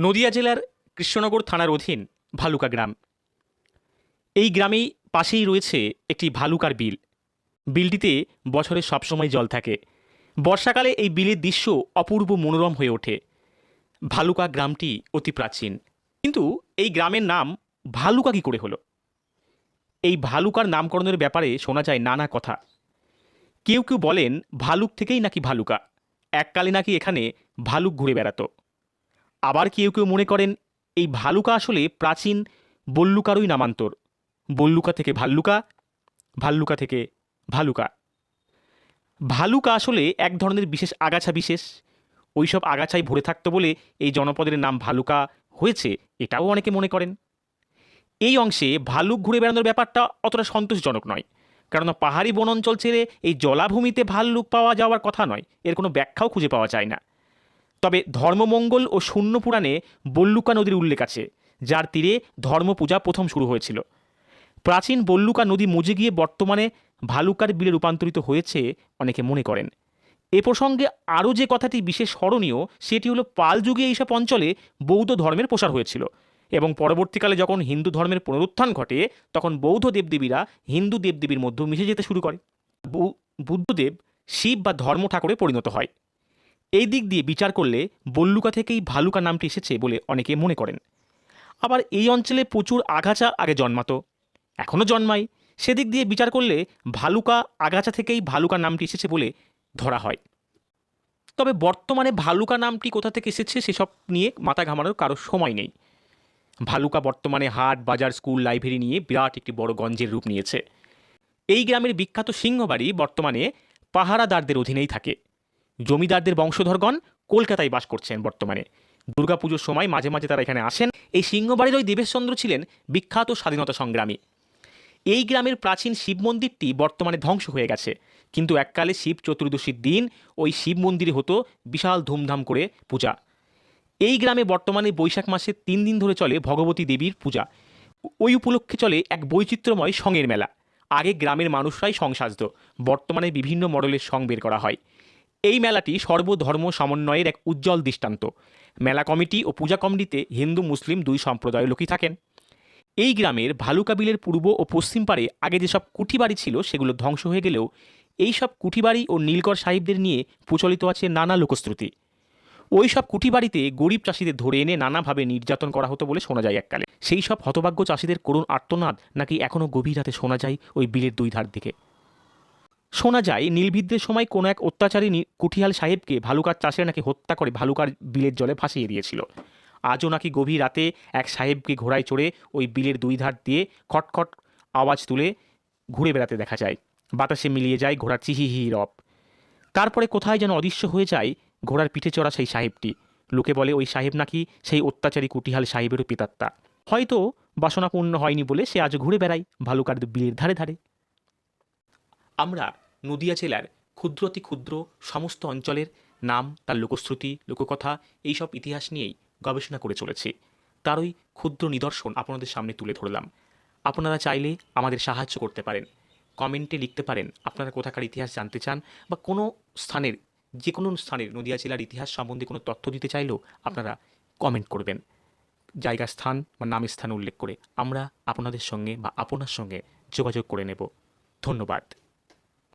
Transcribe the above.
নদিয়া জেলার কৃষ্ণনগর থানার অধীন ভালুকা গ্রাম। এই গ্রামেই পাশেই রয়েছে একটি ভালুকার বিল। বিলটিতে বছরে সবসময় জল থাকে। বর্ষাকালে এই বিলের দৃশ্য অপূর্ব মনোরম হয়ে ওঠে। ভালুকা গ্রামটি অতি প্রাচীন। কিন্তু এই গ্রামের নাম ভালুকা কী করে হলো? এই ভালুকার নামকরণের ব্যাপারে শোনা যায় নানা কথা। কেউ কেউ বলেন ভালুক থেকেই নাকি ভালুকা। এককালে নাকি এখানে ভালুক ঘুরে বেড়াতো। আবার কেউ কেউ মনে করেন এই ভালুকা আসলে প্রাচীন বল্লুকারই নামান্তর। বল্লুকা থেকে ভাল্লুকা ভাল্লুকা থেকে ভালুকা। ভালুকা আসলে এক ধরনের বিশেষ আগাছা বিশেষ। ওইসব আগাছায় ভরে থাকতো বলে এই জনপদের নাম ভালুকা হয়েছে, এটাও অনেকে মনে করেন। এই অংশে ভালুক ঘুরে বেড়ানোর ব্যাপারটা অতটা সন্তোষজনক নয়, কেননা পাহাড়ি বন অঞ্চল ছেড়ে এই জলাভূমিতে ভাল্লুক পাওয়া যাওয়ার কথা নয়, এর কোনো ব্যাখ্যাও খুঁজে পাওয়া যায় না। তবে ধর্মমঙ্গল ও শূন্য পুরাণে বল্লুকা নদীর উল্লেখ আছে, যার তীরে ধর্মপূজা প্রথম শুরু হয়েছিল। প্রাচীন বল্লুকা নদী মুজে গিয়ে বর্তমানে ভালুকার বিলে রূপান্তরিত হয়েছে অনেকে মনে করেন। এ প্রসঙ্গে আরও যে কথাটি বিশেষ স্মরণীয়, সেটি হলো পাল যুগে এইসব অঞ্চলে বৌদ্ধ ধর্মের প্রসার হয়েছিল এবং পরবর্তীকালে যখন হিন্দু ধর্মের পুনরুত্থান ঘটে, তখন বৌদ্ধ দেবদেবীরা হিন্দু দেবদেবীর মধ্যে মিশে যেতে শুরু করে। বুদ্ধদেব শিব বা ধর্ম ঠাকুরে পরিণত হয়। এই দিক দিয়ে বিচার করলে বল্লুকা থেকেই ভালুকা নামটি এসেছে বলে অনেকে মনে করেন। আবার এই অঞ্চলে প্রচুর আগাছা আগে জন্মাতো। এখনও জন্মায়। সেদিক দিয়ে বিচার করলে ভালুকা আগাছা থেকেই ভালুকা নামটি এসেছে বলে ধরা হয়। তবে বর্তমানে ভালুকা নামটি কোথা থেকে এসেছে সেসব নিয়ে মাথা ঘামানোর কারও সময় নেই। ভালুকা বর্তমানে হাট, বাজার, স্কুল, লাইব্রেরি নিয়ে বিরাট একটি বড় গঞ্জের রূপ নিয়েছে। এই গ্রামের বিখ্যাত সিংহবাড়ি বর্তমানে পাহারাদারদের অধীনেই থাকে। জমিদারদের বংশধরগণ কলকাতায় বাস করছেন বর্তমানে। দুর্গাপুজোর সময় মাঝে মাঝে তারা এখানে আসেন। এই সিংহবাড়ির ওই দেবেশচন্দ্র ছিলেন বিখ্যাত স্বাধীনতা সংগ্রামী। এই গ্রামের প্রাচীন শিব মন্দিরটি বর্তমানে ধ্বংস হয়ে গেছে। কিন্তু এককালে শিব চতুর্দশীর দিন ওই শিব মন্দিরে হতো বিশাল ধুমধাম করে পূজা। এই গ্রামে বর্তমানে বৈশাখ মাসে তিন দিন ধরে চলে ভগবতী দেবীর পূজা। ওই উপলক্ষে চলে এক বৈচিত্র্যময় সঙের মেলা। আগে গ্রামের মানুষরাই সং সাজত বর্তমানে বিভিন্ন মডেলের সং বের করা হয়। এই মেলাটি সর্বধর্ম সমন্বয়ের এক উজ্জ্বল দৃষ্টান্ত। মেলা কমিটি ও পূজা কমিটিতে হিন্দু, মুসলিম দুই সম্প্রদায়ের লোকই থাকেন। এই গ্রামের ভালুকাবিলের পূর্ব ও পশ্চিম পারে আগে যেসব কুঠিবাড়ি ছিল সেগুলো ধ্বংস হয়ে গেলেও এই সব কুঠিবাড়ি ও নীলকর সাহিবদের নিয়ে প্রচলিত আছে নানা লোকশ্রুতি। ওই সব কুঠিবাড়িতে গরিব চাষিদের ধরে এনে নানাভাবে নির্যাতন করা হতো বলে শোনা যায় এককালে। সেই সব হতভাগ্য চাষিদের করুণ আর্তনাদ নাকি এখনও গভীর রাতে শোনা যায় ওই বিলের দুই ধার দিকে। শোনা যায়, নীলবিদ্রের সময় কোনো এক অত্যাচারী কুঠিয়াল সাহেবকে ভালুকার চাষে নাকি হত্যা করে ভালুকার বিলের জলে ভাসিয়ে দিয়েছিল। আজও নাকি গভীর রাতে এক সাহেবকে ঘোড়ায় চড়ে ওই বিলের দুই ধার দিয়ে খটখট আওয়াজ তুলে ঘুরে বেড়াতে দেখা যায়। বাতাসে মিলিয়ে যায় ঘোড়ার চিহিহি রব। তারপরে কোথায় যেন অদৃশ্য হয়ে যায় ঘোড়ার পিঠে চড়া সেই সাহেবটি। লোকে বলে, ওই সাহেব নাকি সেই অত্যাচারী কুটিহাল সাহেবেরও পিতাত্তা হয়তো বাসনাপূর্ণ হয়নি বলে সে আজ ঘুরে বেড়ায় ভালুকার বিলের ধারে ধারে। আমরা নদিয়া জেলার ক্ষুদ্র অতি ক্ষুদ্র সমস্ত অঞ্চলের নাম, তার লোকশ্রুতি, লোককথা, এইসব ইতিহাস নিয়েই গবেষণা করে চলেছি। তারই ক্ষুদ্র নিদর্শন আপনাদের সামনে তুলে ধরলাম। আপনারা চাইলে আমাদের সাহায্য করতে পারেন। কমেন্টে লিখতে পারেন আপনারা কোথাকার ইতিহাস জানতে চান বা কোনো স্থানের, যে কোনো স্থানের, নদিয়া জেলার ইতিহাস সম্বন্ধে কোনো তথ্য দিতে চাইলেও আপনারা কমেন্ট করবেন। জায়গা, স্থান বা নামের স্থান উল্লেখ করে আমরা আপনাদের সঙ্গে বা আপনার সঙ্গে যোগাযোগ করে নেব। ধন্যবাদ।